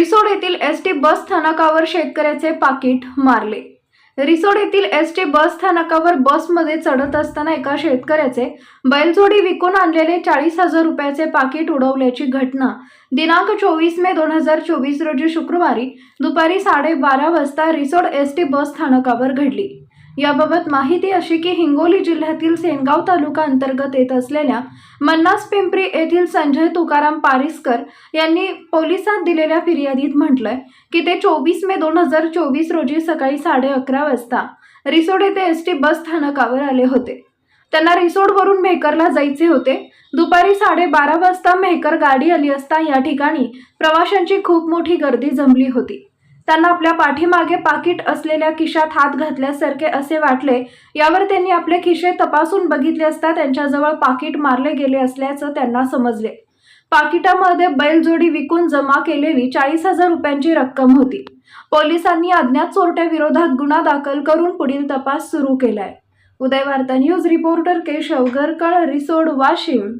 रिसोड येथील S T bus स्थानकावर शेतकऱ्याचे पाकिट मारले. रिसोड येथील एस टी बस स्थानकावर बसमध्ये चढत असताना एका शेतकऱ्याचे बैलजोडी विकून आणलेले चाळीस हजार रुपयाचे पाकिट उडवल्याची घटना. दिनांक चोवीस मे दोन हजार चोवीस रोजी शुक्रवारी दुपारी साडेबारा वाजता रिसोड एस टी बस स्थानकावर घडली. याबाबत माहिती अशी की हिंगोली जिल्ह्यातील सेनगाव तालुका अंतर्गत येत असलेल्या मन्नास पिंपरी येथील संजय तुकाराम पारिसकर यांनी पोलिसांत दिलेल्या फिर्यादीत म्हटलंय की ते चोवीस मे दोन हजार चोवीस रोजी सकाळी साडे अकरा वाजता रिसोड येथे एस टी बस स्थानकावर आले होते. त्यांना रिसोडवरून मेहकरला जायचे होते. दुपारी साडेबारा वाजता मेहकर गाडी आली असता या ठिकाणी प्रवाशांची खूप मोठी गर्दी जमली होती. त्यांना आपल्या पाठीमागे पाकिट असलेल्या खिशात हात घातल्यासारखे असे वाटले. यावर त्यांनी आपले खिशे तपासून बघितले असता त्यांच्याजवळ पाकिट मारले गेले असल्याचं त्यांना समजले. पाकिटामध्ये बैलजोडी विकून जमा केलेली चाळीस हजार रुपयांची रक्कम होती. पोलिसांनी अज्ञात चोरट्याविरोधात गुन्हा दाखल करून पुढील तपास सुरू केलाय. Uday Varta news reporter Keshav Garkal Risod Washim.